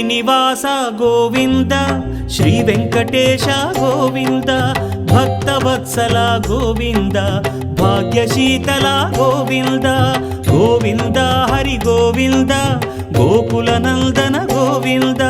Srinivasa Govinda Shri Venkatesha Govinda Bhaktavatsala Govinda భాగ్యశీతల Govinda Govinda Hari Govinda Gokula Nandana Govinda